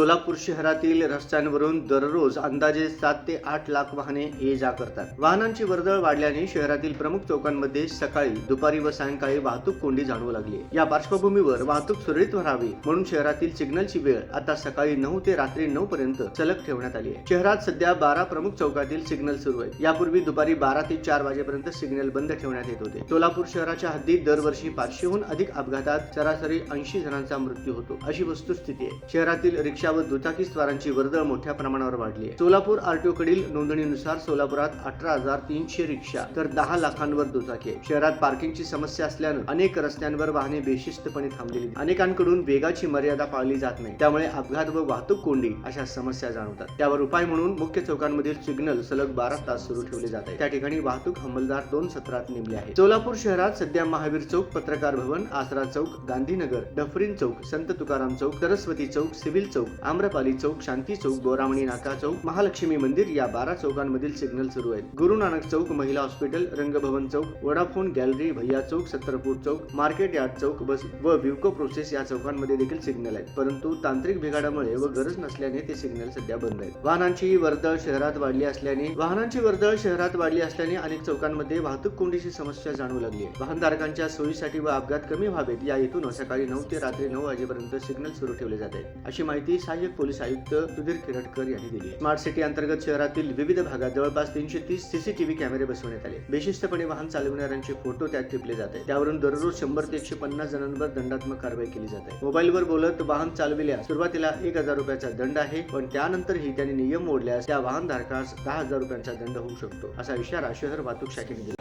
सोलापूर शहरातील रस्त्यांवरून दररोज अंदाजे सात ते आठ लाख वाहने ये जा करतात. वाहनांची वर्दळ वाढल्याने शहरातील प्रमुख चौकांमध्ये सकाळी दुपारी व सायंकाळी वाहतूक कोंडी जाणवू लागली. या पार्श्वभूमीवर वाहतूक सुरळीत व्हावी म्हणून शहरातील सिग्नलची वेळ आता सकाळी नऊ ते रात्री नऊ पर्यंत सलग ठेवण्यात आली आहे. शहरात सध्या बारा प्रमुख चौकातील सिग्नल सुरू आहेत. यापूर्वी दुपारी बारा ते चार वाजेपर्यंत सिग्नल बंद ठेवण्यात येत होते. सोलापूर शहराच्या हद्दीत दरवर्षी पाचशेहून अधिक अपघातात सरासरी ऐंशी जणांचा मृत्यू होतो अशी वस्तुस्थिती आहे. शहरातील रिक्षा व दुचाकीस्वारांची वर्दळ मोठ्या प्रमाणावर वाढली आहे. सोलापूर आरटीओ कडील नोंदणीनुसार सोलापुरात अठरा हजार तीनशे रिक्षा तर दहा लाखांवर दुचाकी आहे शहरात पार्किंगची समस्या असल्यानं अनेक रस्त्यांवर वाहने बेशिस्तपणे थांबलेली अनेकांकडून वेगाची मर्यादा पाळली जात नाही. त्यामुळे अपघात व वाहतूक कोंडी अशा समस्या जाणवतात. त्यावर उपाय म्हणून मुख्य चौकांमधील सिग्नल सलग बारा तास सुरू ठेवले जात आहे त्या ठिकाणी वाहतूक अंमलदार दोन सत्रात नेमले आहे सोलापूर शहरात सध्या महावीर चौक पत्रकार भवन आसरा चौक गांधीनगर डफरीन चौक संत तुकाराम चौक सरस्वती चौक सिव्हिल चौक आम्रपाली चौक शांती चौक बोरामणी नाका चौक महालक्ष्मी मंदिर या बारा चौकांमधील सिग्नल सुरू आहेत. गुरु नानक चौक महिला हॉस्पिटल रंगभवन चौक वडाफोन गॅलरी भैया चौक सत्तरपूर चौक मार्केट यार्ड चौक बस व विवको प्रोसेस या चौकांमध्ये देखील सिग्नल आहेत. परंतु तांत्रिक बिघाडामुळे व गरज नसल्याने ते सिग्नल सध्या बंद आहेत. वाहनांची वर्दळ शहरात वाढली असल्याने वाहनांची वर्दळ शहरात वाढली असल्याने अनेक चौकांमध्ये वाहतूक कोंडीची समस्या जाणवू लागली आहे. वाहनधारकांच्या सोयीसाठी व अपघात कमी व्हावेत या हेतून सकाळी नऊ ते रात्री नऊ वाजेपर्यंत सिग्नल सुरू ठेवले जात आहेत. अशी माहिती सहाय्यक पोलीस आयुक्त सुधीर किरटकर यांनी दिली. स्मार्ट सिटी अंतर्गत शहरातील विविध भागात जवळपास तीनशे तीस सीसीटीव्ही कॅमेरे बसवण्यात आले. बेशिस्तपणे वाहन चालविणाऱ्यांचे फोटो त्यात टिपले जात. आहेत त्यावरून दररोज शंभर ते एकशे पन्नास जणांवर दंडात्मक कारवाई केली जाते. मोबाईलवर बोलत वाहन चालविल्यास सुरुवातीला एक हजार रुपयाचा दंड आहे पण त्यानंतरही त्यांनी नियम मोडल्यास त्या वाहनधारकास दहा हजार रुपयांचा दंड होऊ शकतो असा इशारा शहर वाहतूक शाखेने दिला.